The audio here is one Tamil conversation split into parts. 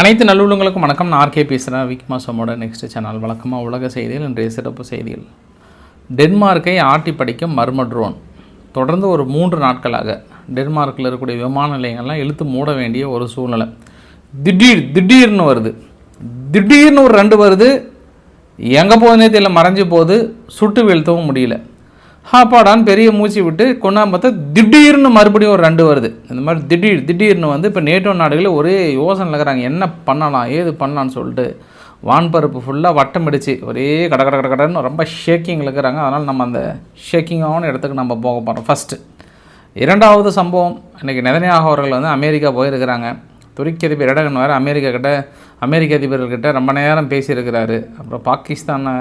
அனைத்து நல்லுள்ளங்களுக்கும் வணக்கம். நான் ஆர்கே பேசுகிறேன் விக் மாசமோட நெக்ஸ்ட் சேனல் வழக்கமாக உலக செய்திகள் இன்றைய சிறப்பு செய்திகள். டென்மார்க்கை ஆட்டி படிக்கும் மர்ம ட்ரோன் தொடர்ந்து ஒரு மூன்று நாட்களாக டென்மார்க்கில் இருக்கக்கூடிய விமான நிலையங்கள்லாம் இழுத்து மூட வேண்டிய ஒரு சூழ்நிலை. திடீர் திடீர்னு வருது. திடீர்னு ஒரு ரெண்டு வருது. எங்கே போகுதுனே தெரியல. மறைஞ்சு போகுது. சுட்டு வீழ்த்தவும் முடியல. ஹாப்பாடான்னு பெரிய மூச்சு விட்டு கொண்டா பார்த்தா திடீர்னு மறுபடியும் ஒரு ரெண்டு வருது. இந்த மாதிரி திடீர் திடீர்னு வந்து இப்போ நேட்டோ நாடுகளில் ஒரே யோசனை இருக்கிறாங்க. என்ன பண்ணலாம் ஏது பண்ணலான்னு சொல்லிட்டு வான்பருப்பு ஃபுல்லாக வட்டம் அடிச்சு ஒரே கட கட கட கடன்னு ரொம்ப ஷேக்கிங்கில் இருக்கிறாங்க. அதனால் நம்ம அந்த ஷேக்கிங்கான இடத்துக்கு நம்ம போக போகிறோம் ஃபஸ்ட்டு இரண்டாவது சம்பவம் இன்றைக்கி நெதனியாக அவர்கள் வந்து அமெரிக்கா போயிருக்கிறாங்க. துருக்கி அதிபர் இடகன் வேறு அமெரிக்கா கிட்ட அமெரிக்க அதிபர்கிட்ட ரொம்ப நேரம் பேசியிருக்கிறாரு. அப்புறம் பாகிஸ்தானை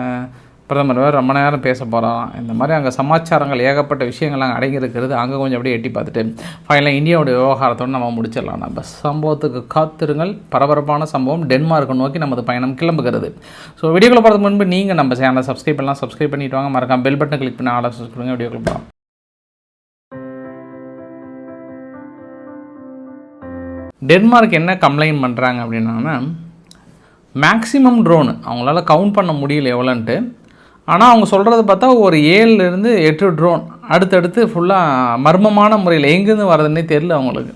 பிரதமர் வேறு ரொம்ப நேரம் பேச போகிறாராம் இந்த மாதிரி அங்கே சமாச்சாரங்கள் ஏகப்பட்ட விஷயங்கள் அங்கே அடங்கியிருக்கிறது. அங்கே கொஞ்சம் அப்படியே எட்டி பார்த்துட்டு ஃபைனலாக இந்தியாவுடைய விவகாரத்தோடு நம்ம முடிச்சிடலாம். நம்ம சம்பவத்துக்கு காத்திருங்கள். பரபரப்பான சம்பவம். டென்மார்க்கை நோக்கி நமது பயணம் கிளம்புகிறது. ஸோ வீடியோக்குள்ள போகிறதுக்கு முன்பு நீங்கள் நம்ம சேனலை சப்ஸ்கிரைப் பண்ணலாம். சப்ஸ்கிரைப் பண்ணிட்டு வாங்க. மறக்காம பெல் பட்டன் கிளிக் பண்ணி ஆர்டர் கொடுங்க வீடியோக்குள்ள போகலாம் டென்மார்க் என்ன கம்ப்ளைண்ட் பண்ணுறாங்க அப்படின்னா மேக்ஸிமம் ட்ரோனு அவங்களால கவுண்ட் பண்ண முடியல எவ்வளோன்ட்டு ஆனால் அவங்க சொல்கிறத பார்த்தா ஒரு ஏழுலேருந்து எட்டு ட்ரோன் அடுத்தடுத்து ஃபுல்லாக மர்மமான முறையில் எங்கேருந்து வர்றதுன்னே தெரில அவங்களுக்கு.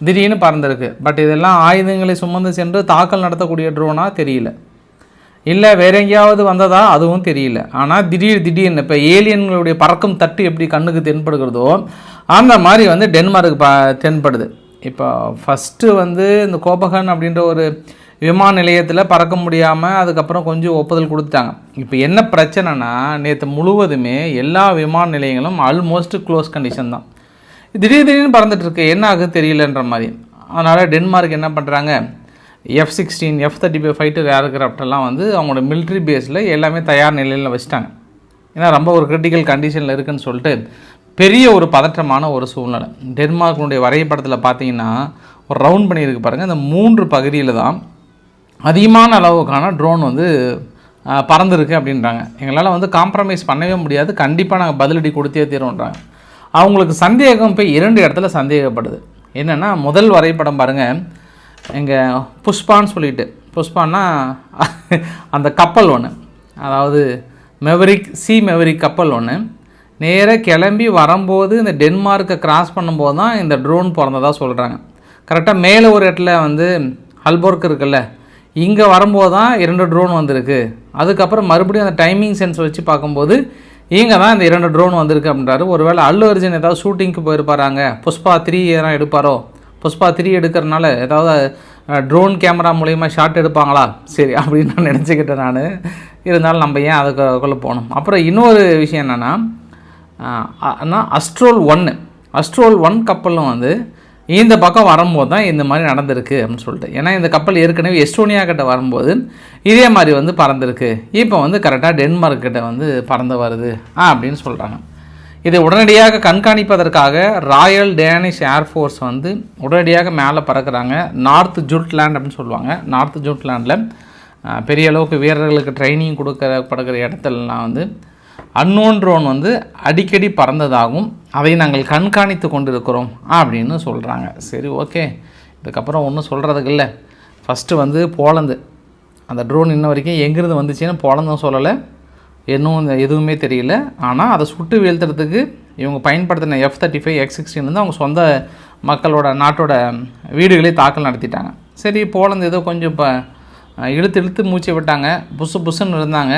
திடீர்னு பறந்துருக்கு. பட் இதெல்லாம் ஆயுதங்களை சுமந்து சென்று தாக்கல் நடத்தக்கூடிய ட்ரோனாக தெரியல. இல்லை வேற எங்கேயாவது வந்ததா? அதுவும் தெரியல. ஆனால் திடீர் திடீர்னு இப்போ ஏலியன்களுடைய பறக்கும் தட்டு எப்படி கண்ணுக்கு தென்படுகிறதோ அந்த மாதிரி வந்து டென்மார்க்கு ப தென்படுது. இப்போ ஃபஸ்ட்டு வந்து இந்த கோபகன் அப்படின்ற ஒரு விமான நிலையத்தில் பறக்க முடியாமல் அதுக்கப்புறம் கொஞ்சம் ஒப்புதல் கொடுத்துட்டாங்க. இப்போ என்ன பிரச்சனைனா நேற்று முழுவதுமே எல்லா விமான நிலையங்களும் ஆல்மோஸ்ட் க்ளோஸ் கண்டிஷன் தான். திடீர் திடீர்னு பறந்துட்டுருக்கு என்ன ஆகுது தெரியலன்ற மாதிரி. அதனால் டென்மார்க் என்ன பண்ணுறாங்க F sixteen F thirty five fighter ஏர்கிராஃப்டெல்லாம் வந்து அவங்களோட மிலிட்ரி பேஸில் எல்லாமே தயார் நிலையில் வச்சுட்டாங்க. ஏன்னா ரொம்ப ஒரு கிரிட்டிக்கல் கண்டிஷனில் இருக்குதுன்னு சொல்லிட்டு பெரிய ஒரு பதற்றமான ஒரு சூழ்நிலை. டென்மார்க்கினுடைய வரைபடத்தில் பார்த்தீங்கன்னா ஒரு ரவுண்ட் பண்ணியிருக்கு பாருங்கள் இந்த மூன்று பகுதியில் தான் அதிகமான அளவுக்கான ட்ரோன் வந்து பறந்துருக்கு அப்படின்றாங்க. எங்களால் வந்து காம்ப்ரமைஸ் பண்ணவே முடியாது. கண்டிப்பாக நாங்கள் பதிலடி கொடுத்தே தீரோன்றாங்க அவங்களுக்கு சந்தேகம் இப்போ இரண்டு இடத்துல சந்தேகப்படுது. என்னென்னா முதல் வரைபடம் பாருங்கள் எங்கள் புஷ்பான்னு சொல்லிட்டு. புஷ்பான்னா அந்த கப்பல் ஒன்று அதாவது மெவரிக் சி மெவரிக் கப்பல் ஒன்று நேராக கிளம்பி வரும்போது இந்த டென்மார்க்கை கிராஸ் பண்ணும்போது தான் இந்த ட்ரோன் பிறந்ததாக சொல்கிறாங்க கரெக்டாக மேலே ஒரு இடத்துல வந்து ஹல்போர்க் இருக்குல்ல இங்கே வரும்போது தான் இரண்டு ட்ரோன் வந்திருக்கு. அதுக்கப்புறம் மறுபடியும் அந்த டைமிங் சென்ஸ் வச்சு பார்க்கும்போது இங்கே தான் இந்த இரண்டு ட்ரோன் வந்திருக்கு அப்படின்றாரு. ஒருவேளை அல்லு அர்ஜுன் ஏதாவது ஷூட்டிங்க்கு போயிருப்பாராங்க? புஷ்பா த்ரீ எதனா எடுப்பாரோ? புஷ்பா த்ரீ எடுக்கிறனால ஏதாவது ட்ரோன் கேமரா மூலிமா ஷாட் எடுப்பாங்களா? சரி அப்படின்னு நான் நினச்சிக்கிட்டேன் நான். இருந்தாலும் நம்ம ஏன் அதுக்குள்ளே போகணும்? அப்புறம் இன்னொரு விஷயம் என்னென்னா அஸ்ட்ரோல் ஒன்று அஸ்ட்ரோல் ஒன் கப்பலும் வந்து இந்த பக்கம் வரும்போது தான் இந்த மாதிரி நடந்திருக்கு அப்படின்னு சொல்லிட்டு. ஏன்னா இந்த கப்பல் ஏற்கனவே எஸ்டோனியா கிட்ட வரும்போது இதே மாதிரி வந்து பறந்துருக்கு. இப்போ வந்து கரெக்டாக டென்மார்க் கிட்ட வந்து பறந்து வருது. ஆ அப்படின்னு சொல்கிறாங்க இதை உடனடியாக கண்காணிப்பதற்காக ராயல் டேனிஷ் ஏர்ஃபோர்ஸ் வந்து உடனடியாக மேலே பறக்கிறாங்க. நார்த் ஜூட்லேண்ட் அப்படின்னு சொல்லுவாங்க. நார்த் ஜூட்லேண்டில் பெரிய அளவுக்கு வீரர்களுக்கு ட்ரைனிங் கொடுக்கப்படுகிற இடத்துலலாம் வந்து அன்னோன் ட்ரோன் வந்து அடிக்கடி பறந்ததாகவும் அதை நாங்கள் கண்காணித்து கொண்டிருக்கிறோம் அப்படின்னு சொல்கிறாங்க சரி ஓகே. இதுக்கப்புறம் ஒன்றும் சொல்கிறதுக்கு இல்லை ஃபஸ்ட்டு வந்து போலந்து. அந்த ட்ரோன் இன்ன வரைக்கும் எங்கேருந்து வந்துச்சுன்னு போலந்தும் சொல்லலை. இன்னும் இந்த எதுவுமே தெரியல. ஆனால் அதை சுட்டு வீழ்த்துறதுக்கு இவங்க பயன்படுத்தின F thirty five X sixteen வந்து அவங்க சொந்த மக்களோட நாட்டோட வீடுகளே தாக்கல் நடத்திட்டாங்க. சரி போலந்து ஏதோ கொஞ்சம் இப்போ இழுத்து இழுத்து மூச்சு விட்டாங்க. புசு புசுன்னு இருந்தாங்க.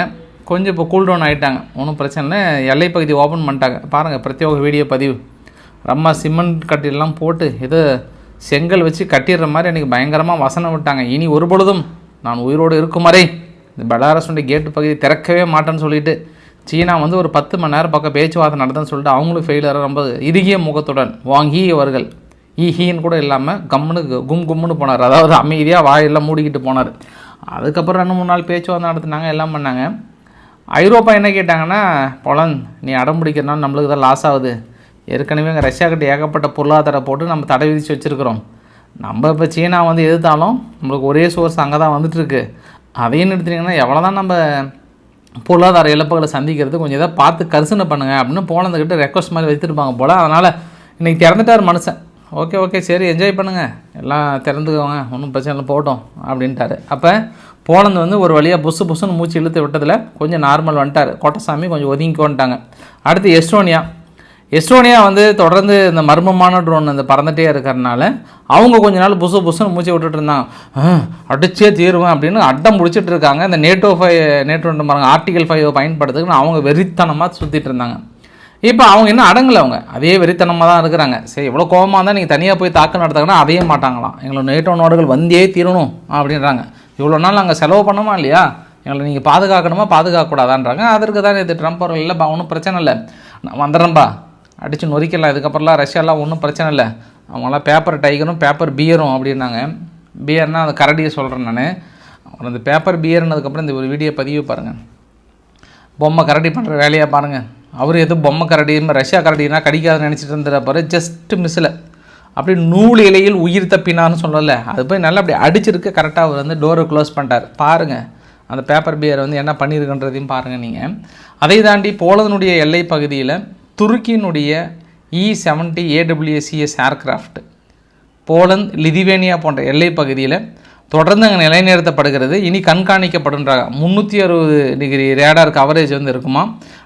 கொஞ்சம் இப்போ கூல் டவுன் ஆகிட்டாங்க ஒன்றும் பிரச்சனை இல்லை. எல்லை பகுதி ஓப்பன் பண்ணிட்டாங்க. பாருங்கள் பிரத்யேக வீடியோ பதிவு. ரொம்ப சிமெண்ட் கட்டிலாம் போட்டு ஏதோ செங்கல் வச்சு கட்டிடுற மாதிரி எனக்கு பயங்கரமாக வசனம் விட்டாங்க. இனி ஒரு பொழுதும் நான் உயிரோடு இருக்கும் வரை இந்த பெலாரஸுடைய கேட்டு பகுதி திறக்கவே மாட்டேன்னு சொல்லிட்டு சீனா வந்து ஒரு பத்து மணி நேரம் பக்கம் பேச்சுவார்த்தை நடத்தன்னு சொல்லிட்டு அவங்களும் ஃபெயிலராக ரொம்ப இறுகிய முகத்துடன் வாங்கி அவர்கள். ஈ ஹீன்னு கூட இல்லாமல் கம்முன்னு கும் கும்முன்னு போனார். அதாவது அமைதியாக வாயெல்லாம் மூடிக்கிட்டு போனார். அதுக்கப்புறம் ரெண்டு மூணு நாள் பேச்சுவார்த்தை நடத்தினாங்க எல்லாம் பண்ணாங்க. ஐரோப்பா என்ன கேட்டாங்கன்னா பொலன் நீ அடம் பிடிக்கிறனால நம்மளுக்கு தான் லாஸ் ஆகுது. ஏற்கனவே இங்கே ரஷ்யாக்கிட்ட ஏகப்பட்ட பொருளாதார போட்டு நம்ம தடை விதித்து வச்சுருக்கிறோம். நம்ம இப்போ சீனா வந்து எதிர்த்தாலும் நம்மளுக்கு ஒரே சோர்ஸ் அங்கே தான் வந்துட்டுருக்கு. அதையும் நிறுத்தினீங்கன்னா எவ்வளோ தான் நம்ம பொருளாதார இழப்புகளை சந்திக்கிறது கொஞ்சம் எதாவது பார்த்து கரிசனை பண்ணுங்க அப்படின்னு போனதுக்கிட்ட ரெக்வஸ்ட் மாதிரி வச்சுருப்பாங்க போல். அதனால் இன்றைக்கி திறந்துட்டார் மனுஷன். ஓகே ஓகே சரி என்ஜாய் பண்ணுங்கள் எல்லாம் திறந்துக்கோங்க. ஒன்றும் பிரச்சனை இல்லை போகட்டும் அப்படின்ட்டாரு. அப்போ போலந்து வந்து ஒரு வழியாக புசு புசுன்னு மூச்சு இழுத்து விட்டதில் கொஞ்சம் நார்மல் வந்துட்டார். கோட்டசாமி கொஞ்சம் ஒதுங்கிக்கோன்ட்டாங்க. அடுத்து எஸ்டோனியா. எஸ்டோனியா வந்து தொடர்ந்து இந்த மர்மமான ட்ரோன் இந்த பறந்துகிட்டே இருக்கிறனால அவங்க கொஞ்ச நாள் புசு புசுன்னு மூச்சு விட்டுட்டு இருந்தாங்க அடிச்சே தீருவேன் அப்படின்னு அட்டம் முடிச்சிட்டு இருக்காங்க இந்த நேட்டோ ஃபைவ் நேட்டோ பாருங்க ஆர்டிகல் ஃபைவ் பயன்படுத்துக்குன்னு அவங்க வெறித்தனமாக சுற்றிட்டு இருந்தாங்க இப்போ அவங்க இன்னும் அடங்கலை அவங்க. அதே வெறித்தனமாக தான் இருக்கிறாங்க. சரி எவ்வளோ கோபமாக இருந்தால் நீங்கள் தனியாக போய் தாக்கு நடத்தாங்கன்னா அதையே மாட்டாங்களாம். எங்களை நேட்டோ நாடுகள் வந்தே தீரணும் அப்படின்றாங்க. இவ்வளோ நாள் நாங்கள் செலவு பண்ணோமா இல்லையா? எங்களை நீங்கள் பாதுகாக்கணுமா? பாதுகாக்கக்கூடாதான்றாங்க. அதற்கு தான் இது ட்ரம்ப் அவர்கள் இல்லைப்பா ஒன்றும் பிரச்சனை இல்லை. நான் வந்துடுறேன்ப்பா. அடித்து நொறிக்கலாம் இதுக்கப்புறம்லாம் ரஷ்யாலாம் ஒன்றும் பிரச்சனை இல்லை. அவங்களாம் பேப்பர் டைகரும் பேப்பர் பியரும் அப்படின்னாங்க. பியர்னால் அந்த கரடியை சொல்கிறேன் நான். அப்புறம் இந்த பேப்பர் பியர்னதுக்கப்புறம் இந்த ஒரு வீடியோ பதிவு பாருங்கள் பொம்மை கரடி பண்ணுற வேலையாக பாருங்கள் அவர் எதுவும் பொம்மை கரடி ரஷ்யா கரடினா கடிக்காதுன்னு நினச்சிட்டு இருந்துற பாரு ஜஸ்ட் மிஸ்ஸில் அப்படி நூல் இலையில் உயிர் தப்பினான்னு சொல்லலை. அது போய் நல்லா அப்படி அடிச்சிருக்கு. கரெக்டாக அவர் வந்து டோரை க்ளோஸ் பண்ணிட்டார். பாருங்கள் அந்த பேப்பர் பியர் வந்து என்ன பண்ணியிருக்குன்றதையும் பாருங்கள் நீங்கள் அதை தாண்டி போலதனுடைய எல்லை பகுதியில் துருக்கியினுடைய E seventy AWACS aircraft Poland Lithuania போன்ற எல்லை பகுதியில் தொடர்ந்து அங்கே நிலைநிறுத்தப்படுகிறது. இனி கண்காணிக்கப்படுன்றாங்க முந்நூற்றி அறுபது டிகிரி ரேடார் கவரேஜ் வந்து இருக்குமா?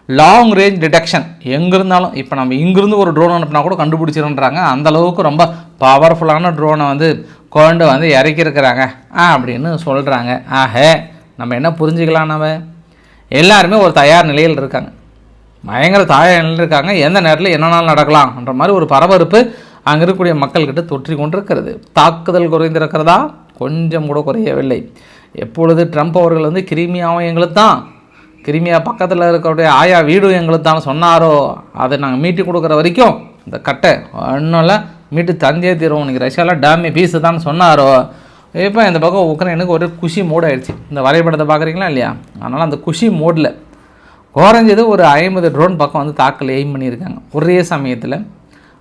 லாங் ரேஞ்ச் டிடெக்ஷன் எங்கே இருந்தாலும் இப்போ நம்ம இங்கிருந்து ஒரு ட்ரோன் அனுப்பினா கூட கண்டுபிடிச்சிருன்றாங்க அந்த அளவுக்கு ரொம்ப பவர்ஃபுல்லான ட்ரோனை வந்து கொண்டு வந்து இறக்கியிருக்கிறாங்க. ஆ அப்படின்னு சொல்கிறாங்க ஆக நம்ம என்ன புரிஞ்சுக்கலாம் நம்ம? எல்லாருமே ஒரு தயார் நிலையில் இருக்காங்க. பயங்கர தாயம் இருக்காங்க. எந்த நேரத்தில் என்னென்னாலும் நடக்கலாம்ன்ற மாதிரி ஒரு பரபரப்பு அங்கே இருக்கக்கூடிய மக்கள்கிட்ட தொற்றி கொண்டிருக்கிறது. தாக்குதல் குறைந்திருக்கிறதா? கொஞ்சம் கூட குறையவில்லை. எப்பொழுது ட்ரம்ப் அவர்கள் வந்து கிருமியாவும் எங்களுக்கு தான் கிருமியா பக்கத்தில் இருக்கக்கூடிய ஆயா வீடும் எங்களுக்கு தான் சொன்னாரோ அதை நாங்கள் மீட்டி கொடுக்குற வரைக்கும் இந்த கட்டை ஒன்றும் மீட்டு தந்தே தீரும் இன்றைக்கி ரஷ்யாவில் டேமி பீஸு தான் சொன்னாரோ இப்போ இந்த பக்கம் உக்ரைனுக்கு ஒரு குஷி மூட் ஆயிடுச்சு இந்த வரைபடத்தை பார்க்குறீங்களா இல்லையா? அதனால் அந்த குஷி மூடில். குறைஞ்சது ஒரு ஐம்பது ட்ரோன் பக்கம் வந்து தாக்கல் எய்ம் பண்ணியிருக்காங்க. ஒரே சமயத்தில்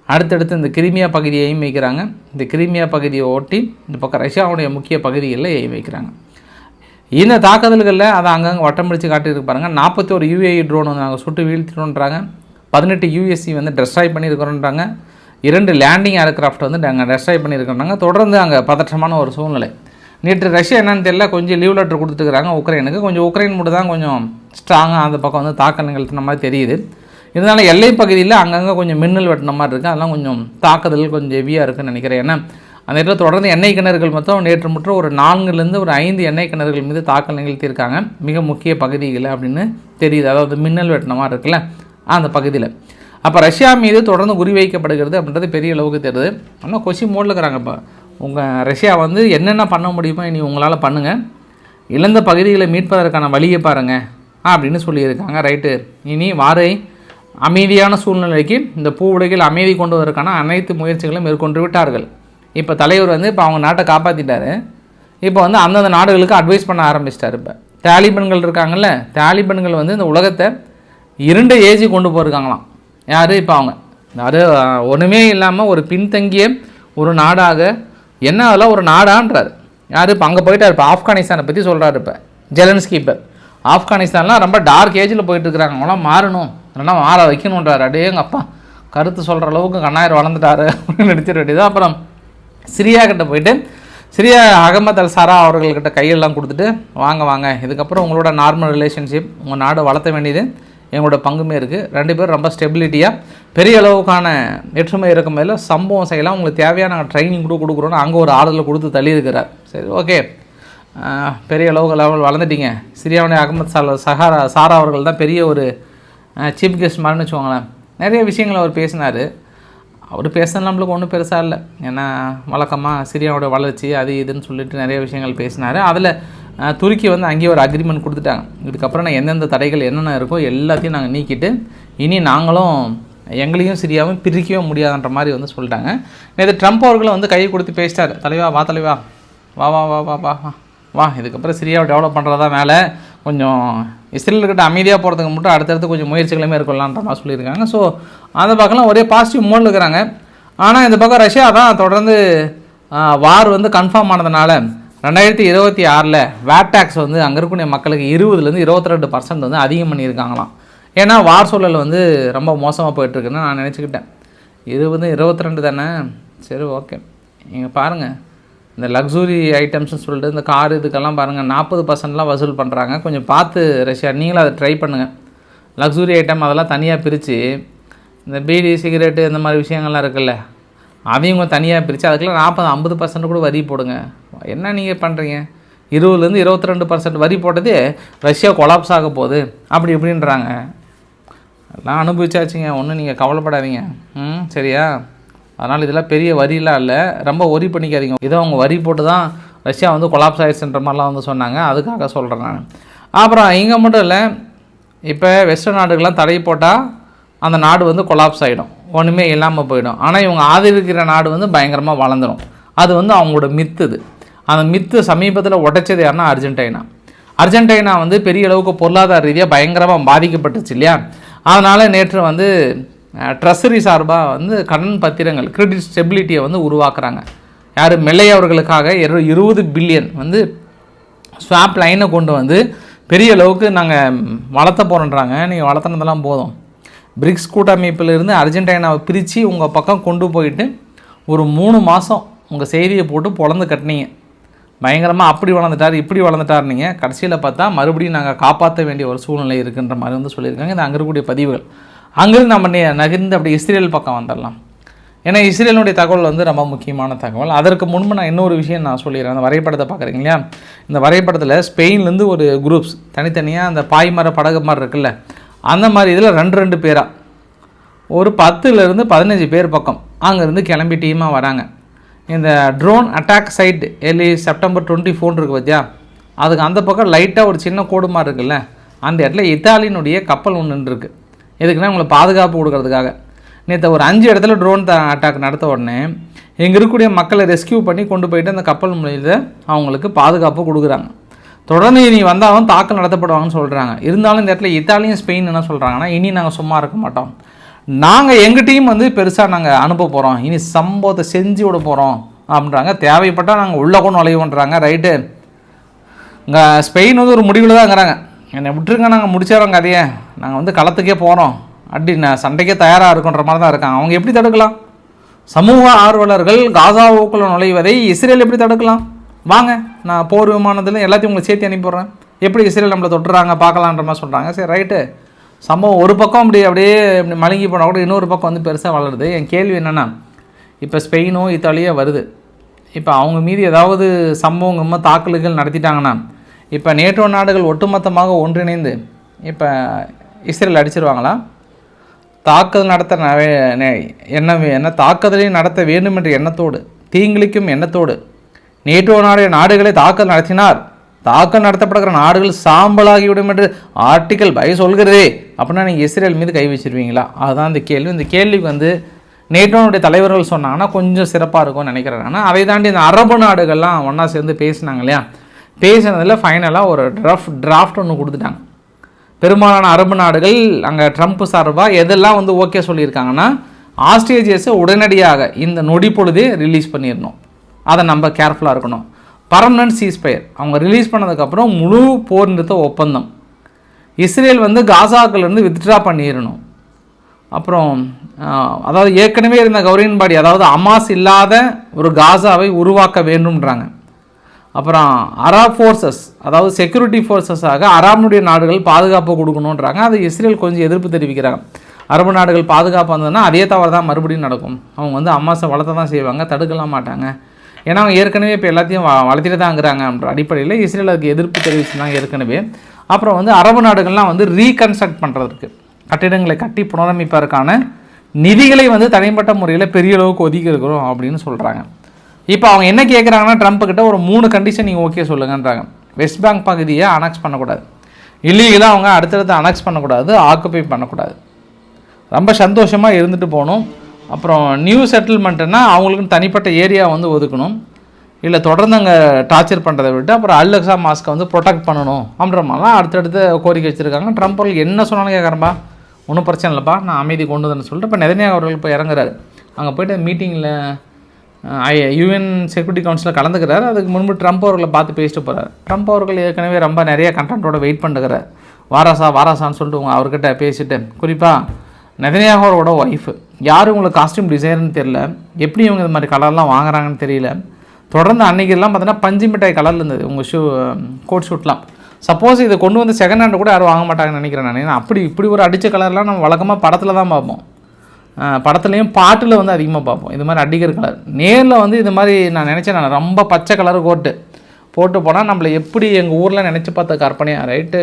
அடுத்தடுத்து இந்த கிரிமியா பகுதியை எய்ம் வைக்கிறாங்க. இந்த கிரிமியா பகுதியை ஓட்டி இந்த பக்கம் ரஷ்யாவுடைய முக்கிய பகுதிகளில் எய்ம் வைக்கிறாங்க. இந்த தாக்குதல்களில் அதை அங்கங்கே வட்டம் பிடிச்சு காட்டியிருக்கு பாருங்கள் நாற்பத்தி ஒரு யூஏஇ ட்ரோன் வந்து நாங்கள் சுட்டு வீழ்த்திட்டோன்றாங்க. பதினெட்டு யூஎஸ்சி வந்து டெஸ்ட்ராய் பண்ணியிருக்கிறோன்றாங்க. இரண்டு லேண்டிங் ஏர்கிராஃப்ட் வந்து நாங்கள் டெஸ்ட்ராய் பண்ணியிருக்கிறாங்க தொடர்ந்து அங்கே பதற்றமான ஒரு சூழ்நிலை. நேற்று ரஷ்யா என்னன்னு தெரியல கொஞ்சம் லீவ் லெட்டர் கொடுத்துருக்குறாங்க உக்ரைனுக்கு. கொஞ்சம் உக்ரைன் மட்டும் தான் கொஞ்சம் ஸ்ட்ராங்காக அந்த பக்கம் வந்து தாக்கல் நிகழ்த்தின மாதிரி தெரியுது. இருந்தாலும் எல்லை பகுதியில் அங்கங்கே கொஞ்சம் மின்னல் வெட்டின மாதிரி இருக்குது அதெல்லாம் கொஞ்சம் தாக்குதல் கொஞ்சம் ஹெவியாக இருக்குன்னு நினைக்கிறேன். ஏன்னா அந்த இடத்துல தொடர்ந்து எண்ணெய் கிணறுகள் மொத்தம் நேற்று மட்டும் ஒரு நான்குலேருந்து ஒரு ஐந்து எண்ணெய் கிணறுகள் மீது தாக்கல் நிகழ்த்தியிருக்காங்க. மிக முக்கிய பகுதிகள் அப்படின்னு தெரியுது. அதாவது மின்னல் வெட்டின மாதிரி இருக்குல்ல? அந்த பகுதியில். அப்போ ரஷ்யா மீது தொடர்ந்து குறிவைக்கப்படுகிறது அப்படின்றது பெரிய அளவுக்கு தெரியுது. ஆனால் கொஷி மோடில் இருக்கிறாங்க இப்போ. உங்கள் ரஷ்யா வந்து என்னென்ன பண்ண முடியுமோ இனி உங்களால் பண்ணுங்கள் இழந்த பகுதிகளை மீட்பதற்கான வழியை பாருங்கள் அப்படின்னு சொல்லியிருக்காங்க. ரைட்டு. இனி வாரை அமைதியான சூழ்நிலைக்கு இந்த பூ உலகில் அமைதி கொண்டு வருவதற்கான அனைத்து முயற்சிகளும் மேற்கொண்டு விட்டார்கள். இப்போ தலைவர் வந்து இப்போ அவங்க நாட்டை காப்பாற்றிட்டாரு இப்போ வந்து அந்தந்த நாடுகளுக்கு அட்வைஸ் பண்ண ஆரம்பிச்சிட்டாரு இப்போ. தாலிபன்கள் இருக்காங்கல்ல தாலிபன்கள் வந்து இந்த உலகத்தை இரண்டு ஏஜி கொண்டு போயிருக்காங்களாம். யார்? இப்போ அவங்க. அது ஒன்றுமே இல்லாமல் ஒரு பின்தங்கிய ஒரு நாடாக என்ன அதெல்லாம் ஒரு நாடான்றார். யார்? இப்போ அங்கே போயிட்டார். இப்போ ஆப்கானிஸ்தானை பற்றி சொல்கிறாரு இப்போ. ஜெலன்ஸ்கி இப்போ. ஆப்கானிஸ்தான்லாம் ரொம்ப டார்க் ஏஜில் போயிட்டு இருக்கிறாங்க. அவங்களாம் மாறணும். இல்லைன்னா மாற வைக்கணுன்றாரு. அடே எங்கள் அப்பா கருத்து சொல்கிற அளவுக்கு கண்ணாயிரம் வளர்ந்துட்டாரு. அப்படின்னு நினச்சிட வேண்டியது. அப்புறம் சிரியா கிட்ட போயிட்டு சிரியா அகமது அல் சாரா அவர்கள்கிட்ட கையெல்லாம் கொடுத்துட்டு வாங்க வாங்க. இதுக்கப்புறம் உங்களோட நார்மல் ரிலேஷன்ஷிப் உங்கள் நாடு வளர்த்த வேண்டியது எங்களோட பங்குமே இருக்குது ரெண்டு பேரும் ரொம்ப ஸ்டெபிலிட்டியாக பெரிய அளவுக்கான ஏற்றுமை இருக்கும் மேலே சம்பவம் செய்யலாம். உங்களுக்கு தேவையான நாங்கள் ட்ரைனிங் கூட கொடுக்குறோன்னு அங்கே ஒரு ஆர்டரில் கொடுத்து தள்ளியிருக்கிறார். சரி ஓகே பெரிய அளவுக்கு லெவல் வளர்ந்துட்டீங்க. சிரியாவுடைய அகமது சால சஹாரா சாரா அவர்கள் தான் பெரிய ஒரு சீஃப் கெஸ்ட் மாதிரின்னு வச்சுக்கோங்களேன். நிறைய விஷயங்கள் அவர் பேசினார். அவர் பேசுறது நம்மளுக்கு ஒன்றும் பெருசாக இல்லை. ஏன்னா வழக்கமாக சிரியாவோட வளர்ச்சி அது இதுன்னு சொல்லிட்டு நிறைய விஷயங்கள் பேசினார். அதில் துருக்கி வந்து அங்கேயே ஒரு அக்ரிமெண்ட் கொடுத்துட்டாங்க. இதுக்கப்புறம் நான் எந்தெந்த தடைகள் என்னென்ன இருக்கோ எல்லாத்தையும் நாங்கள் நீக்கிட்டு இனி நாங்களும் எங்களையும் சிரியாவும் பிரிக்கவே முடியாதுன்ற மாதிரி வந்து சொல்லிட்டாங்க. நேற்று ட்ரம்ப் அவர்களை வந்து கையை கொடுத்து பேசிட்டார். தலைவா வா தலைவா. வா வா வா வா வா வா. இதுக்கப்புறம் சிரியாவை டெவலப் பண்ணுறதா மேலே கொஞ்சம் இஸ்ரேல்கிட்ட அமைதியாக போகிறதுக்கு மட்டும் அடுத்தடுத்து கொஞ்சம் முயற்சிகளுமே இருக்கலான்ற மாதிரி சொல்லியிருக்காங்க. ஸோ அந்த பக்கம்லாம் ஒரே பாசிட்டிவ் மோடில் இருக்கிறாங்க. ஆனால் இந்த பக்கம் ரஷ்யா தான் தொடர்ந்து வார் வந்து கன்ஃபார்ம் ஆனதுனால ரெண்டாயிரத்தி இருபத்தி ஆறில் வேட் டேக்ஸ் வந்து அங்கே இருக்கக்கூடிய மக்களுக்கு இருபதுலேருந்து இருபத்தி ரெண்டு பர்சன்ட் வந்து அதிகம் பண்ணியிருக்காங்களாம். ஏன்னா வார் சூழல் வந்து ரொம்ப மோசமாக போயிட்டுருக்குன்னு நான் நினச்சிக்கிட்டேன். இருபது இருபத்தி ரெண்டு தானே? சரி ஓகே நீங்கள் பாருங்கள் இந்த லக்ஸுரி ஐட்டம்ஸ்னு சொல்லிட்டு இந்த கார் இதுக்கெல்லாம் பாருங்கள் நாற்பது பர்சன்ட்லாம் வசூல் பண்ணுறாங்க கொஞ்சம் பார்த்து ரஷ்யா நீங்களும் அதை ட்ரை பண்ணுங்கள் லக்ஸுரி ஐட்டம் அதெல்லாம் தனியாக பிரித்து இந்த பீடி சிகரெட்டு இந்த மாதிரி விஷயங்கள்லாம் இருக்குல்ல அதையும் கொஞ்சம் தனியாக பிரித்து அதுக்கெல்லாம் நாற்பது ஐம்பது பர்சன்ட் கூட வரி போடுங்க. என்ன நீங்கள் பண்ணுறீங்க இருபதுலேருந்து இருபத்தி ரெண்டு பர்சன்ட் வரி போட்டதே ரஷ்யா கொலாப்ஸ் ஆக போகுது. அப்படி இப்படின்றாங்க. எல்லாம் அனுபவிச்சாச்சுங்க. ஒன்றும் நீங்கள் கவலைப்படாதீங்க. ம் சரியா? அதனால் இதெல்லாம் பெரிய வரிலாம் இல்லை. ரொம்ப ஒரி பண்ணிக்காதீங்க. இதோ அவங்க வரி போட்டு தான் ரஷ்யா வந்து கொலாப்ஸ் ஆயிடுச்சுன்ற மாதிரிலாம் வந்து சொன்னாங்க. அதுக்காக சொல்கிறேன் நான். அப்புறம் இங்கே மட்டும் இல்லை இப்போ வெஸ்டர்ன் நாடுகள்லாம் தடை போட்டால் அந்த நாடு வந்து கொலாப்ஸ் ஆகிடும் ஒன்றுமே இல்லாமல் போயிடும். ஆனால் இவங்க ஆதரிக்கிற நாடு வந்து பயங்கரமாக வளர்ந்துடும் அது வந்து அவங்களோட மித்து இது. அந்த மித்து சமீபத்தில் உடைச்சது யாருன்னா அர்ஜென்டினா. அர்ஜென்டினா வந்து பெரிய அளவுக்கு பொருளாதார ரீதியாக பயங்கரமாக பாதிக்கப்பட்டுச்சு இல்லையா? அதனால் நேற்று வந்து ட்ரெஸரி சார்பாக வந்து கடன் பத்திரங்கள் கிரெடிட் ஸ்டெபிலிட்டியை வந்து உருவாக்குறாங்க. யார்? மெல்லை அவர்களுக்காக இரு இருபது பில்லியன் வந்து ஸ்வாப் லைனை கொண்டு வந்து பெரிய அளவுக்கு நாங்கள் வளர்த்த போகிறோன்றாங்க நீங்கள் வளர்த்துனதெல்லாம் போதும். பிரிக்ஸ் கூட்டமைப்பிலிருந்து அர்ஜென்டினாவை பிரித்து உங்கள் பக்கம் கொண்டு போயிட்டு ஒரு மூணு மாதம் உங்கள் செய்தியை போட்டு பொழந்து கட்டினீங்க. பயங்கரமாக அப்படி வளர்ந்துட்டார் இப்படி வளர்ந்துட்டார் நீங்கள் கடைசியில் பார்த்தா மறுபடியும் நாங்கள் காப்பாற்ற வேண்டிய ஒரு சூழ்நிலை இருக்குன்ற மாதிரி வந்து சொல்லியிருக்காங்க. இது அங்கே இருக்கக்கூடிய பதிவுகள். அங்கிருந்து நம்ம நகர்ந்து அப்படி இஸ்ரேல் பக்கம் வந்துடலாம். ஏன்னா இஸ்ரேலுடைய தகவல் வந்து ரொம்ப முக்கியமான தகவல். அதற்கு முன்பு நான் இன்னொரு விஷயம் நான் சொல்லிடுறேன். அந்த வரைபடத்தை பார்க்குறீங்க இல்லையா? இந்த வரைபடத்தில் ஸ்பெயின்லேருந்து ஒரு குரூப்ஸ் தனித்தனியாக அந்த பாய்மர படகு மாதிரி இருக்குல்ல அந்த மாதிரி இதில் ரெண்டு ரெண்டு பேராக ஒரு பத்துலேருந்து பதினஞ்சு பேர் பக்கம் அங்கேருந்து கிளம்பி டீமாக வராங்க. இந்த ட்ரோன் அட்டாக் சைட் எலி செப்டம்பர் டுவெண்ட்டி ஃபோன் இருக்குது பார்த்தியா அதுக்கு அந்த பக்கம் லைட்டாக ஒரு சின்ன கோடு மாதிரி இருக்குல்ல அந்த இடத்துல இத்தாலியினுடைய கப்பல் ஒன்று இருக்குது எதுக்குன்னா உங்களை பாதுகாப்பு கொடுக்கறதுக்காக. நேற்று ஒரு அஞ்சு இடத்துல ட்ரோன் த அட்டாக் நடத்த உடனே இங்கே இருக்கக்கூடிய மக்களை ரெஸ்கியூ பண்ணி கொண்டு போயிட்டு அந்த கப்பல் மூலையில் அவங்களுக்கு பாதுகாப்பு கொடுக்குறாங்க. தொடர்ந்து இனி வந்தாலும் தாக்கல் நடத்தப்படுவாங்கன்னு சொல்கிறாங்க இருந்தாலும் இந்த இடத்துல இத்தாலியும் ஸ்பெயின் என்ன சொல்கிறாங்கன்னா இனி நாங்கள் சும்மா இருக்க மாட்டோம். நாங்கள் எங்கள் டீம் வந்து பெருசாக நாங்கள் அனுப்ப போகிறோம் இனி சம்பவத்தை செஞ்சு விட போகிறோம் அப்படின்றாங்க. தேவைப்பட்டால் நாங்கள் உள்ளே கொண்டு நுழைவோன்றாங்க. ரைட்டு இங்கே ஸ்பெயின் வந்து ஒரு முடிவில் தான் இருக்கிறாங்க என்னை விட்டுருங்க நாங்கள் முடிச்சிடறோம் கதையை. நாங்கள் வந்து களத்துக்கே போகிறோம் அப்படி நான் சண்டைக்கே தயாராக இருக்குன்ற மாதிரி தான் இருக்காங்க. அவங்க எப்படி தடுக்கலாம்? சமூக ஆர்வலர்கள் காசாவுக்குள்ள நுழைவதை இஸ்ரேல் எப்படி தடுக்கலாம்? வாங்க நான் போர் விமானத்தில் எல்லாத்தையும் உங்களை சேர்த்து அனுப்பிடுறேன் எப்படி இஸ்ரேல் நம்மளை தொட்டுறாங்க பார்க்கலான்ற மாதிரி சொல்கிறாங்க சரி ரைட்டு. சம்பவம் ஒரு பக்கம் அப்படி அப்படியே இப்படி மழுங்கி போனால் கூட இன்னொரு பக்கம் வந்து பெருசாக வளருது. என் கேள்வி என்னென்னா இப்போ ஸ்பெயினோ இத்தாலியோ வருது. இப்போ அவங்க மீது ஏதாவது சம்பவம் தாக்கல்கள் நடத்திட்டாங்கன்னா இப்போ நேட்டோ நாடுகள் ஒட்டுமொத்தமாக ஒன்றிணைந்து இப்போ இஸ்ரேல் அடிச்சிருவாங்களா? தாக்குதல் நடத்த நே- என்ன என்ன தாக்குதலை நடத்த வேண்டும் என்ற எண்ணத்தோடு தீங்கிழிக்கும் எண்ணத்தோடு நேட்டோ நாடு நாடுகளை தாக்குதல் நடத்தினார். தாக்கல் நடத்தப்படுகிற நாடுகள் சாம்பலாகிவிடும் என்று ஆர்டிக்கல் பை சொல்கிறதே. அப்படின்னா நீங்கள் இஸ்ரேல் மீது கை வச்சிருவீங்களா? அதுதான் இந்த கேள்வி. இந்த கேள்விக்கு வந்து நேட்டோனுடைய தலைவர்கள் சொன்னாங்கன்னா கொஞ்சம் சிறப்பாக இருக்கும்னு நினைக்கிறேன் ஆனால் அதை தாண்டி இந்த அரபு நாடுகள்லாம் ஒன்றா சேர்ந்து பேசினாங்க இல்லையா? பேசினதில் ஃபைனலாக ஒரு ட்ராஃப்ட் டிராஃப்ட் ஒன்று கொடுத்துட்டாங்க. பெரும்பாலான அரபு நாடுகள் அங்கே ட்ரம்ப் சார்பாக எதெல்லாம் வந்து ஓகே சொல்லியிருக்காங்கன்னா ஆஸ்ட்ரேஜியஸை உடனடியாக இந்த நொடி பொழுதே ரிலீஸ் பண்ணிடணும். அதை நம்ம கேர்ஃபுல்லாக இருக்கணும். பர்மனன்ட் சீஸ்பயர் அவங்க ரிலீஸ் பண்ணதுக்கப்புறம் முழு போர் நிறுத்த ஒப்பந்தம். இஸ்ரேல் வந்து காசாக்கிலேருந்து வித்ட்ரா பண்ணிடணும். அப்புறம் அதாவது ஏற்கனவே இருந்த கௌரின் பாடி அதாவது அமாஸ் இல்லாத ஒரு காசாவை உருவாக்க வேண்டும்ன்றாங்க. அப்புறம் அராப் ஃபோர்ஸஸ் அதாவது செக்யூரிட்டி ஃபோர்ஸஸாக அராப்னுடைய நாடுகள் பாதுகாப்பு கொடுக்கணுன்றாங்க அது இஸ்ரேல் கொஞ்சம் எதிர்ப்பு தெரிவிக்கிறாங்க. அரபு நாடுகள் பாதுகாப்பு வந்ததுன்னா அதே தவறு தான் மறுபடியும் நடக்கும். அவங்க வந்து அம்மாசை வளர்த்த தான் செய்வாங்க தடுக்கலாம் மாட்டாங்க. ஏன்னா அவங்க ஏற்கனவே இப்போ எல்லாத்தையும் வளர்த்திட்டு தான் அடிப்படையில் இஸ்ரேல் அதுக்கு எதிர்ப்பு தெரிவிச்சிருந்தாங்க ஏற்கனவே. அப்புறம் வந்து அரபு நாடுகள்லாம் வந்து ரீகன்ஸ்ட்ரக்ட் பண்ணுறதுக்கு கட்டிடங்களை கட்டி புனரமைப்பதற்கான நிதிகளை வந்து தனிப்பட்ட முறையில் பெரிய அளவுக்கு ஒதுக்கி இருக்கிறோம் அப்படின்னு சொல்கிறாங்க இப்போ அவங்க என்ன கேட்குறாங்கன்னா ட்ரம்ப் கிட்ட ஒரு மூணு கண்டிஷன் நீங்கள் ஓகே சொல்லுங்கன்றாங்க. வெஸ்ட் பேங்க் பகுதியை அனெக்ஸ் பண்ணக்கூடாது. இல்லீகலாக அவங்க அடுத்தடுத்து அனெக்ஸ் பண்ணக்கூடாது ஆக்குபை பண்ணக்கூடாது. ரொம்ப சந்தோஷமாக இருந்துட்டு போகணும். அப்புறம் நியூ செட்டில்மெண்ட்டுன்னா அவங்களுக்குன்னு தனிப்பட்ட ஏரியா வந்து ஒதுக்கணும். இல்லை தொடர்ந்து அங்கே டார்ச்சர் பண்ணுறதை விட்டு அப்புறம் அல்லக்ஸா மாஸ்க்கை வந்து ப்ரொடெக்ட் பண்ணணும் அப்படின்ற மாதிரிலாம் அடுத்தடுத்த கோரிக்கை வச்சுருக்காங்க. ட்ரம்ப் அவர்கள் என்ன சொன்னாலும் கேட்குறேன்பா ஒன்றும் பிரச்சனை இல்லைப்பா நான் அமைதி கொண்டு வரேன்னு சொல்லிட்டு இப்போ நெதனியா அவர்கள் இப்போ இறங்குறாரு. அங்கே போயிட்டு மீட்டிங்கில் யூஎன் செக்யூரிட்டி கவுன்சிலில் கலந்துக்கிறார். அதுக்கு முன்பு ட்ரம்ப் அவர்களை பார்த்து பேசிட்டு போகிறார் ட்ரம்ப் அவர்கள் ஏற்கனவே ரொம்ப நிறைய கண்டென்ட்டோட வெயிட் பண்ணுறார் வாராசா வாராசான்னு சொல்லிட்டு உங்கள் அவர்கிட்ட பேசிட்டு. குறிப்பாக நெதனியாகோட ஒய்ஃபு யார் உங்களுக்கு காஸ்டியூம் டிசைனர்னு தெரியல. எப்படி இவங்க இது மாதிரி கலர்லாம் வாங்குறாங்கன்னு தெரியல. தொடர்ந்து அன்றைக்கெல்லாம் பார்த்தீங்கன்னா பஞ்சு மிட்டாய் கலரில் இருந்தது. உங்கள் ஷூ கோட் ஷூட்லாம் சப்போஸ் இதை கொண்டு வந்து செகண்ட் ஹேண்டு கூட யாரும் வாங்க மாட்டாங்கன்னு நினைக்கிறேன் நான். ஏன்னா அப்படி இப்படி ஒரு அடித்த கலர்லாம் நம்ம வழக்கமாக படத்தில் தான் பார்ப்போம். படத்துலையும் பாட்டில் வந்து அதிகமாக பார்ப்போம். இது மாதிரி அடிக்கிற கலர் நேரில் வந்து இது மாதிரி நான் நினச்சேன் நான். ரொம்ப பச்சை கலர் கோட்டு. போட்டு போனால் நம்மளை எப்படி எங்கள் ஊரில் நினச்சி பார்த்த கற்பனையாக ரைட்டு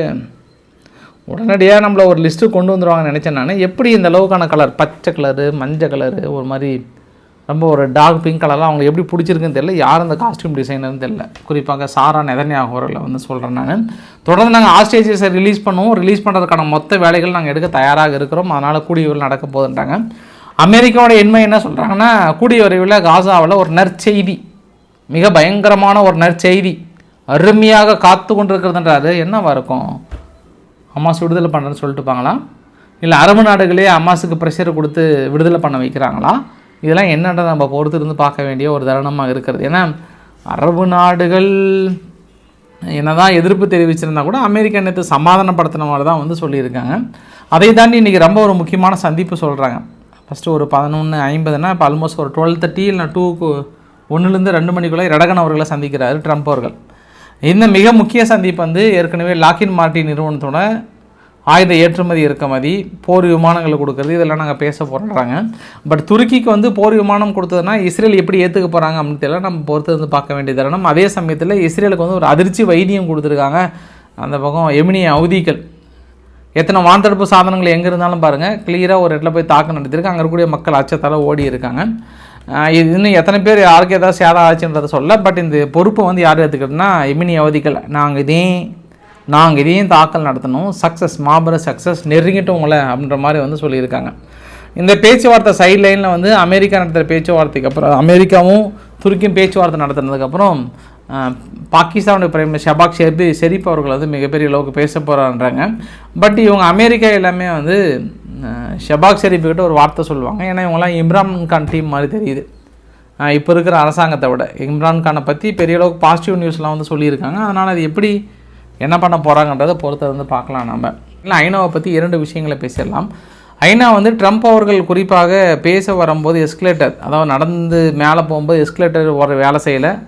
உடனடியாக நம்மளை ஒரு லிஸ்ட்டு கொண்டு வந்துடுவாங்கன்னு நினச்சேன் நான். எப்படி இந்த அளவுக்கான கலர் பச்சை கலரு மஞ்சள் கலரு ஒரு மாதிரி ரொம்ப ஒரு டார்க் பிங்க் கலர்லாம் அவங்களுக்கு எப்படி பிடிச்சிருக்குன்னு தெரியல. யார் அந்த காஸ்டியூம் டிசைனர்னு தெரியல. குறிப்பாக சாரா நெதன்யாகோரில் வந்து சொல்கிறேன் நான். தொடர்ந்து நாங்கள் ஆஸ்டேஜஸை ரிலீஸ் பண்ணுவோம். ரிலீஸ் பண்ணுறதுக்கான மொத்த வேலைகள் நாங்கள் எடுக்க தயாராக இருக்கிறோம். அதனால் கூடிய விரைவில் நடக்க போதுன்றாங்க அமெரிக்காவோட எண்மை என்ன சொல்கிறாங்கன்னா கூடிய விரைவில் காசாவில் ஒரு நற்செய்தி மிக பயங்கரமான ஒரு நற்செய்தி அருமையாக காத்து கொண்டிருக்கிறதுன்றாரு. என்னவா இருக்கும்? அம்மாஸ் விடுதலை பண்ணுறேன்னு சொல்லிட்டுப்பாங்களா இல்லை அரபு நாடுகளே அம்மாஸுக்கு ப்ரெஷர் கொடுத்து விடுதலை பண்ண வைக்கிறாங்களா? இதெல்லாம் என்னென்ன நம்ம பொறுத்து இருந்து பார்க்க வேண்டிய ஒரு தருணமாக இருக்கிறது. ஏன்னா அரபு நாடுகள் என்னதான் எதிர்ப்பு தெரிவிச்சிருந்தா கூட அமெரிக்கா நேற்று சமாதானப்படுத்தின மாதிரி தான் வந்து சொல்லியிருக்காங்க. அதை தாண்டி இன்றைக்கி ரொம்ப ஒரு முக்கியமான சந்திப்பு சொல்கிறாங்க ஃபஸ்ட்டு ஒரு பதினொன்று ஐம்பதுனா இப்போ ஆல்மோஸ்ட் ஒரு டுவெல் தேர்ட்டி இல்லை டூக்கு ஒன்றுலேருந்து ரெண்டு மணிக்குள்ளே ரடகன் அவர்களை சந்திக்கிறார் ட்ரம்ப் அவர்கள். இந்த மிக முக்கிய சந்திப்பு வந்து ஏற்கனவே லாக்கின் மார்ட்டின் நிறுவனத்தோட ஆயுத ஏற்றுமதி இறக்குமதி போர் விமானங்களை கொடுக்குறது இதெல்லாம் நாங்கள் பேச போகிறோன்றாங்க பட் துருக்கிக்கு வந்து போர் விமானம் கொடுத்ததுன்னா இஸ்ரேல் எப்படி ஏற்றுக்க போகிறாங்க அப்படின்னு தெரியல. நம்ம பொறுத்து வந்து பார்க்க வேண்டியது தருணம் அதே சமயத்தில் இஸ்ரேலுக்கு வந்து ஒரு அதிர்ச்சி வைத்தியம் கொடுத்துருக்காங்க. அந்த பக்கம் எமினிய அவதிகள் எத்தனை வான்தடுப்பு சாதனங்கள் எங்கே இருந்தாலும் பாருங்கள் கிளியராக ஒரு இடத்துல போய் தாக்கம் நடத்திருக்கு அங்கே இருக்கக்கூடிய மக்கள் அச்சத்தால் ஓடி இருக்காங்க. இது இன்னும் எத்தனை பேர் யாருக்கு ஏதாவது சேதம் ஆச்சுன்றதை சொல்ல பட் இந்த பொறுப்பை வந்து யார் எடுத்துக்கிட்டோம்னா எமினி அவதிகள் நாங்கள் இதே நாங்கள் இதையும் தாக்கல் நடத்தணும். சக்ஸஸ் மாபெரும் சக்ஸஸ் நெருங்கிட்டோம் உங்களை அப்படின்ற மாதிரி வந்து சொல்லியிருக்காங்க. இந்த பேச்சுவார்த்தை சைட் லைனில் வந்து அமெரிக்கா நடத்துகிற பேச்சுவார்த்தைக்கு அப்புறம் அமெரிக்காவும் துருக்கியும் பேச்சுவார்த்தை நடத்துனதுக்கப்புறம் பாகிஸ்தானுடைய பிரைம் ஷபாக் ஷெர்பி ஷெரீப் அவர்கள் வந்து மிகப்பெரிய அளவுக்கு பேச போகிறான்றாங்க பட் இவங்க அமெரிக்கா எல்லாமே வந்து ஷபாக் ஷெரீப் ஒரு வார்த்தை சொல்லுவாங்க. ஏன்னா இவங்கெல்லாம் இம்ரான் கான் டீம் மாதிரி தெரியுது. இப்போ இருக்கிற அரசாங்கத்தை விட இம்ரான் கானை பற்றி பெரிய அளவுக்கு பாசிட்டிவ் நியூஸ்லாம் வந்து சொல்லியிருக்காங்க. அதனால் அது எப்படி என்ன பண்ண போகிறாங்கன்றதை பொறுத்த வந்து பார்க்கலாம் நம்ம இல்லை ஐநாவை பற்றி இரண்டு விஷயங்களை பேசிடலாம். ஐநா வந்து ட்ரம்ப் அவர்கள் குறிப்பாக பேச வரும்போது எஸ்கலேட்டர் அதாவது நடந்து மேலே போகும்போது எஸ்கலேட்டர் ஒரு வேலை செய்யலை.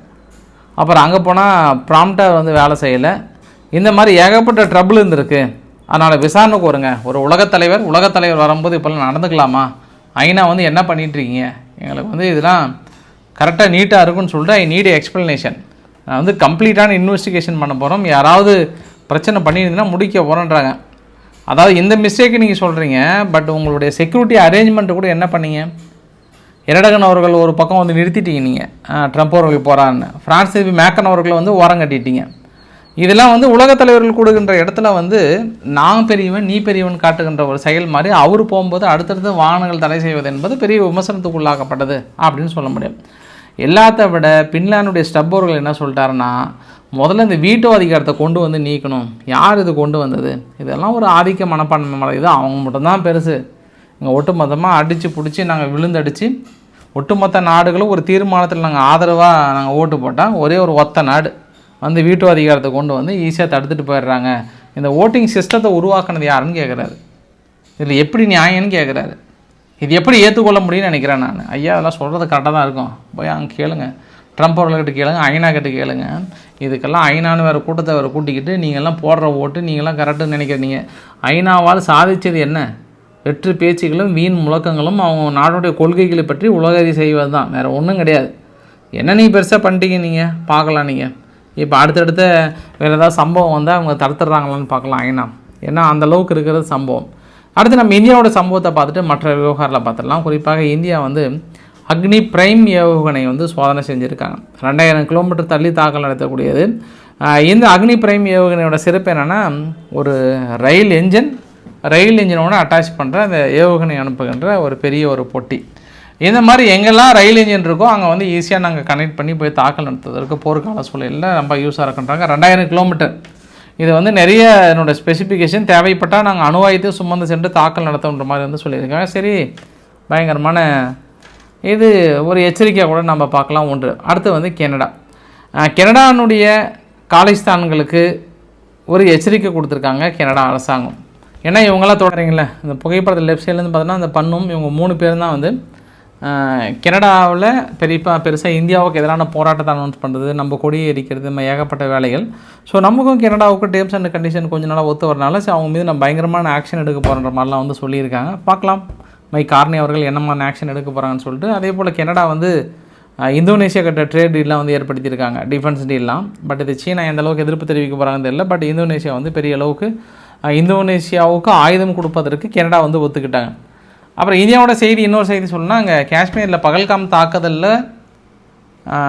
அப்புறம் அங்கே போனால் ப்ராம்ப்டர் வந்து வேலை செய்யலை. இந்த மாதிரி ஏகப்பட்ட ட்ரபுள் இருந்திருக்கு. அதனால் விசாரணை கோருங்க. ஒரு உலகத் தலைவர் உலகத் தலைவர் வரும்போது இப்போல்லாம் நடந்துக்கலாமா? ஐநா வந்து என்ன பண்ணிகிட்ருக்கீங்க எங்களுக்கு வந்து இதெல்லாம் கரெக்டாக நீட்டாக இருக்குன்னு சொல்லிட்டு ஐ நீட் எக்ஸ்ப்ளனேஷன் வந்து கம்ப்ளீட்டான இன்வெஸ்டிகேஷன் பண்ண போகிறோம் யாராவது பிரச்சனை பண்ணியிருந்தீங்கன்னா முடிக்க போகிறோன்றாங்க அதாவது இந்த மிஸ்டேக்கு நீங்கள் சொல்கிறீங்க பட் உங்களுடைய செக்யூரிட்டி அரேஞ்ச்மெண்ட்டு கூட என்ன பண்ணீங்க? இரடகன் அவர்கள் ஒரு பக்கம் வந்து நிறுத்திட்டீங்க நீங்கள் ட்ரம்ப் அவர்கள் போகிறான்னு ஃப்ரான்ஸ் திருப்பி மேக்கன் அவர்களை வந்து ஓரம் கட்டிட்டீங்க. இதெல்லாம் வந்து உலகத் தலைவர்கள் கூடுகின்ற இடத்துல வந்து நான் பெரியவன் நீ பெரியவன் காட்டுகின்ற ஒரு செயல் மாதிரி அவர் போகும்போது அடுத்தடுத்து வாகனங்கள் தடை செய்வது என்பது பெரிய விமர்சனத்துக்குள்ளாக்கப்பட்டது அப்படின்னு சொல்ல முடியும். எல்லாத்த விட பின்லாந்துடைய ஸ்டப்போர்கள் என்ன சொல்லிட்டாருன்னா முதல்ல இந்த வீட்டு அதிகாரத்தை கொண்டு வந்து நீக்கணும். யார் இது கொண்டு வந்தது? இதெல்லாம் ஒரு ஆதிக்க மனப்பான்மை மலை. இது அவங்க மட்டும்தான் பெருசு. இங்கே ஒட்டுமொத்தமாக அடித்து பிடிச்சி நாங்கள் விழுந்தடிச்சு ஒட்டுமொத்த நாடுகளும் ஒரு தீர்மானத்தில் நாங்கள் ஆதரவாக நாங்கள் ஓட்டு போட்டால் ஒரே ஒரு ஒத்த நாடு. வந்து வீட்டு அதிகாரத்தை கொண்டு வந்து ஈஸியாக தடுத்துட்டு போயிடுறாங்க. இந்த ஓட்டிங் சிஸ்டத்தை உருவாக்குனது யாருன்னு கேட்குறாரு இதில் எப்படி நியாயம்னு கேட்குறாரு இது எப்படி ஏற்றுக்கொள்ள முடியும்னு நினைக்கிறேன் நான். ஐயா அதெல்லாம் சொல்கிறது கரெக்டாக தான் இருக்கும். போய் அங்கே கேளுங்க. ட்ரம்ப் அவர்கள்கிட்ட கேளுங்க ஐநா கிட்ட கேளுங்க. இதுக்கெல்லாம் ஐநான்னு வேறு கூட்டத்தை வேறு கூட்டிக்கிட்டு நீங்கள்லாம் போடுற ஓட்டு நீங்களாம் கரெக்டுன்னு நினைக்கிறீங்க. ஐநாவால் சாதித்தது என்ன? வெற்று பேச்சுகளும் வீண் முழக்கங்களும் அவங்க நாட்டுடைய கொள்கைகளை பற்றி உலகறி செய்வது தான். வேறு ஒன்றும் கிடையாது. என்ன நீங்கள் பெருசாக பண்ணிட்டீங்க நீங்கள் பார்க்கலாம் நீங்கள் இப்போ அடுத்தடுத்த வேறு ஏதாவது சம்பவம் வந்தால் அவங்க தடுத்துடுறாங்களான்னு பார்க்கலாம் ஐநா ஏன்னா அந்தளவுக்கு இருக்கிறது சம்பவம். அடுத்து நம்ம இந்தியாவோட சம்பவத்தை பார்த்துட்டு மற்ற விவகாரத்தில் பார்த்துடலாம். குறிப்பாக இந்தியா வந்து அக்னி பிரைம் ஏவுகணை வந்து சோதனை செஞ்சுருக்காங்க. ரெண்டாயிரம் கிலோமீட்டர் தள்ளி தாக்கல் நடத்தக்கூடியது. இந்த அக்னி பிரைம் ஏவுகணையோட சிறப்பு என்னென்னா ஒரு ரயில் என்ஜின் ரயில் என்ஜினோட அட்டாச் பண்ணுற அந்த ஏவுகணை அனுப்புகின்ற ஒரு பெரிய ஒரு பொட்டி. இந்த மாதிரி எங்கெல்லாம் ரயில் இன்ஜின் இருக்கோ அங்கே வந்து ஈஸியாக நாங்கள் கனெக்ட் பண்ணி போய் தாக்கல் நடத்துவதற்கு போர்க்கால சூழலில் ரொம்ப யூஸாக இருக்குன்றாங்க. ரெண்டாயிரம் கிலோமீட்டர் இது வந்து நிறைய என்னோடய ஸ்பெசிஃபிகேஷன் தேவைப்பட்டால் நாங்கள் அணுவாயத்தையும் சுமந்து சென்று தாக்கல் நடத்துன்ற மாதிரி வந்து சொல்லியிருக்காங்க. சரி பயங்கரமான இது ஒரு எச்சரிக்கையாக கூட நம்ம பார்க்கலாம். ஒன்று. அடுத்து வந்து கெனடா. கெனடானுடைய காலிஸ்தான்களுக்கு ஒரு எச்சரிக்கை கொடுத்துருக்காங்க கெனடா அரசாங்கம். ஏன்னா இவங்களாம் தொடரீங்களே இந்த புகைப்படத்தில் லெஃப்ட் சைட்லேருந்து பார்த்தோன்னா அந்த பண்ணும் இவங்க மூணு பேர் தான் வந்து கனடாவில் பெரியப்பா பெருசாக இந்தியாவுக்கு எதிரான போராட்டத்தை அனௌன்ஸ் பண்ணுறது நம்ம கொடியை எரிக்கிறது நம்ம ஏகப்பட்ட வேலைகள். ஸோ நமக்கும் கனடாவுக்கும் டேர்ம்ஸ் அண்ட் கண்டிஷன் கொஞ்சம் நாளாக ஒத்து வரனால ஸோ அவங்க மீது நம்ம பயங்கரமான ஆக்ஷன் எடுக்க போகிற மாதிரிலாம் வந்து சொல்லியிருக்காங்க. பார்க்கலாம். மை கார்னி அவர்கள் என்னமான ஆக்ஷன் எடுக்க போகிறாங்கன்னு சொல்லிட்டு அதே போல் கனடா வந்து இந்தோனேஷியா கிட்ட ட்ரேட் டீல்லாம் வந்து ஏற்படுத்தியிருக்காங்க டிஃபென்ஸ் டீல்லாம் பட் இது சீனா எந்த அளவுக்கு எதிர்ப்பு தெரிவிக்க போகிறாங்கன்னு தெரியல பட் இந்தோனேஷியா வந்து பெரிய அளவுக்கு இந்தோனேஷியாவுக்கு ஆயுதம் கொடுப்பதற்கு கனடா வந்து ஒத்துக்கிட்டாங்க. அப்புறம் இந்தியாவோட செய்தி இன்னொரு செய்தி சொல்லணும்னா அங்கே காஷ்மீரில் பகல்காம் தாக்குதலில்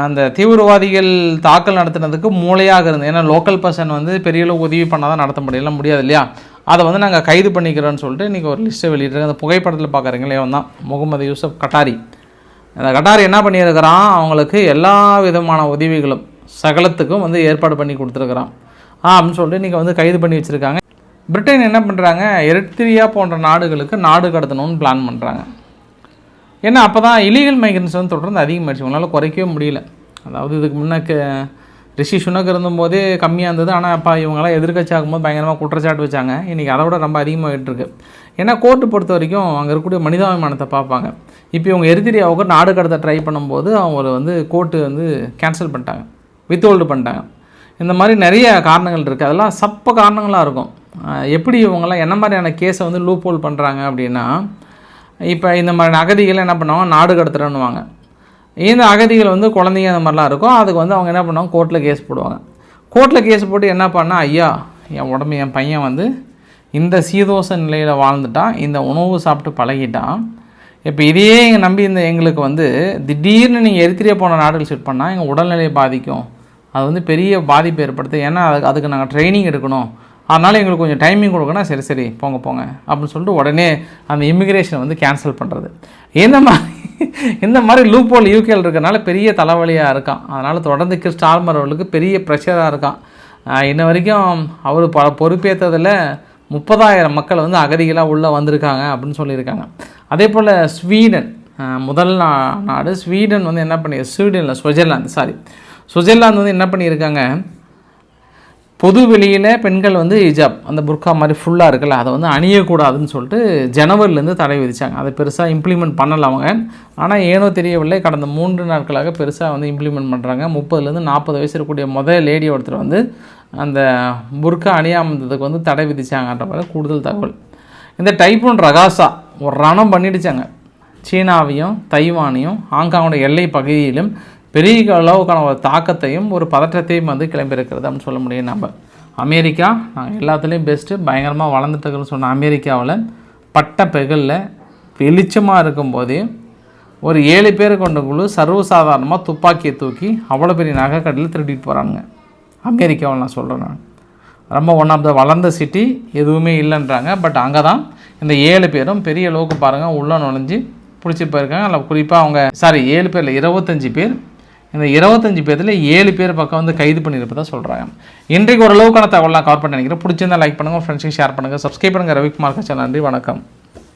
அந்த தீவிரவாதிகள் தாக்கல் நடத்துனதுக்கு மூளையாக இருந்தது. ஏன்னா லோக்கல் பர்சன் வந்து பெரிய அளவு உதவி பண்ணால் தான் நடத்த முடியல முடியாது இல்லையா? அதை வந்து நாங்கள் கைது பண்ணிக்கிறோன்னு சொல்லிட்டு இன்றைக்கி ஒரு லிஸ்ட்டை வெளியிட்டிருக்கோம் அந்த புகைப்படத்தில் பார்க்குறீங்களே தான் முகமது யூசப் கட்டாரி. அந்த கட்டாரி என்ன பண்ணியிருக்கிறான்? அவங்களுக்கு எல்லா விதமான உதவிகளும் சகலத்துக்கும் வந்து ஏற்பாடு பண்ணி கொடுத்துருக்குறான். ஆ அப்படின்னு சொல்லிட்டு இன்றைக்கி வந்து கைது பண்ணி வச்சுருக்காங்க. பிரிட்டன் என்ன பண்ணுறாங்க எரித்திரியா போன்ற நாடுகளுக்கு நாடு கடத்தணும்னு பிளான் பண்ணுறாங்க ஏன்னா அப்போ தான் இலீகல் மைக்ரன்ஸ் வந்து தொடர்ந்து அதிகமாகிடுச்சு உங்களால் குறைக்கவே முடியல. அதாவது இதுக்கு முன்னே ரிஷி சுனக் இருந்தபோதே கம்மியாக இருந்தது. ஆனால் அப்போ இவங்களாம் எதிர்க்கட்சி ஆகும்போது பயங்கரமாக குற்றச்சாட்டு வச்சாங்க. இன்றைக்கி அதை விட ரொம்ப அதிகமாகிட்டு இருக்கு. ஏன்னா கோர்ட்டு பொறுத்த வரைக்கும் அங்கே இருக்கக்கூடிய மனிதாபிமானத்தை பார்ப்பாங்க. இப்போ இவங்க எரித்திரியாவுக்கு நாடு கடத்த ட்ரை பண்ணும்போது அவங்க வந்து கோர்ட்டு வந்து கேன்சல் பண்ணிட்டாங்க. வித்ஹோல்டு பண்ணிட்டாங்க. இந்த மாதிரி நிறைய காரணங்கள் இருக்குது அதெல்லாம் சப்ப காரணங்களாக இருக்கும். எப்படி இவங்கெல்லாம் என்ன மாதிரியான கேஸை வந்து லூப் ஹோல் பண்ணுறாங்க அப்படின்னா இப்போ இந்த மாதிரி அகதிகள் என்ன பண்ணுவாங்க? நாடு கடத்துறேன்னுவாங்க. இந்த அகதிகள் வந்து குழந்தைங்க அந்த மாதிரிலாம் இருக்கும். அதுக்கு வந்து அவங்க என்ன பண்ணுவாங்க? கோர்ட்டில் கேஸ் போடுவாங்க. கோர்ட்டில் கேஸ் போட்டு என்ன பண்ணா ஐயா என் உடம்பு என் பையன் வந்து இந்த சீதோஷ நிலையில் வாழ்ந்துட்டான். இந்த உணவு சாப்பிட்டு பழகிட்டான். இப்போ இதையே எங்கள் நம்பி இந்த எங்களுக்கு வந்து திடீர்னு நீங்கள் எரித்திரியா போன நாடுகள் செட் பண்ணால் எங்கள் உடல்நிலையை பாதிக்கும். அது வந்து பெரிய பாதிப்பு ஏற்படுத்து ஏன்னா அதுக்கு அதுக்கு நாங்கள் ட்ரைனிங் எடுக்கணும். அதனால் எங்களுக்கு கொஞ்சம் டைமிங் கொடுக்கணும். சரி சரி போங்க போங்க அப்படின்னு சொல்லிட்டு உடனே அந்த இமிக்ரேஷனை வந்து கேன்சல் பண்ணுறது இந்த மாதிரி இந்த மாதிரி லூப்போல் யூகேல இருக்கறனால பெரிய தலைவலியாக இருக்கான். அதனால் தொடர்ந்து கிறிஸ்ட் ஆல்மர் அவர்களுக்கு பெரிய ப்ரெஷராக இருக்கான். இன்ன வரைக்கும் அவர் ப பொறுப்பேற்றதில் முப்பதாயிரம் மக்கள் வந்து அகதிகளாக உள்ளே வந்திருக்காங்க அப்படின்னு சொல்லியிருக்காங்க. அதே போல் ஸ்வீடன் முதல் நா நாடு ஸ்வீடன் வந்து என்ன பண்ணி ஸ்வீடனில் சுவிட்சர்லாந்து சாரி சுவிட்சர்லாந்து வந்து என்ன பண்ணியிருக்காங்க? பொது வெளியில் பெண்கள் வந்து ஹிஜாப் அந்த புர்கா மாதிரி ஃபுல்லாக இருக்குல்ல அதை வந்து அணியக்கூடாதுன்னு சொல்லிட்டு ஜனவரிலேருந்து தடை விதித்தாங்க அதை பெருசாக இம்ப்ளிமெண்ட் பண்ணல அவங்க. ஆனால் ஏனோ தெரியவில்லை கடந்த மூன்று நாட்களாக பெருசாக வந்து இம்ப்ளிமெண்ட் பண்ணுறாங்க முப்பதுலேருந்து நாற்பது வயசு இருக்கக்கூடிய முதல் லேடி ஒருத்தர் வந்து அந்த புர்கா அணியாமந்ததுக்கு வந்து தடை விதித்தாங்கன்ற மாதிரி கூடுதல் தகவல். இந்த டைப்பூன் ரகாசா ஒரு ரணம் பண்ணிடுச்சாங்க. சீனாவையும் தைவானையும் ஹாங்காங்கோட எல்லை பகுதியிலும் பெரிய அளவுக்கான ஒரு தாக்கத்தையும் ஒரு பதற்றத்தையும் வந்து கிளம்பியிருக்கிறது அப்படின்னு சொல்ல முடியும். நம்ம அமெரிக்கா நாங்கள் எல்லாத்துலேயும் பெஸ்ட்டு பயங்கரமாக வளர்ந்துட்டுருக்குன்னு சொன்ன அமெரிக்காவில் பட்ட பெகலில் வெளிச்சமாக இருக்கும்போதே ஒரு ஏழு பேர் கொண்ட குழு சர்வசாதாரணமாக துப்பாக்கியை தூக்கி அவ்வளோ பெரிய நகைக்கடையில் திருடிட்டு போகிறானுங்க அமெரிக்காவில் நான் சொல்கிறேன் நான். ரொம்ப ஒன் ஆஃப் த வளர்ந்த சிட்டி எதுவுமே இல்லைன்றாங்க. பட் அங்கே தான் இந்த ஏழு பேரும் பெரிய அளவுக்கு பாருங்கள் உள்ளே நுழைஞ்சு பிடிச்சி போயிருக்காங்க. அதில் குறிப்பாக அவங்க சாரி ஏழு பேரில் இருபத்தஞ்சி பேர் இந்த இருபத்தஞ்சி பேர்த்தில் ஏழு பேர் பக்கம் வந்து கைது பண்ணியிருப்பதாக சொல்கிறாங்க இன்றைக்கு ஓரளவுக்கான தகவலாம் கவர் பண்ணி நினைக்கிறேன். பிடிச்சிருந்தா லைக் பண்ணுங்கள் ஃப்ரெண்ட்ஸுக்கு ஷேர் பண்ணுங்கள் சப்ஸ்கிரைப் பண்ணுங்கள் ரவிக்குமார் கச்சா நன்றி வணக்கம்.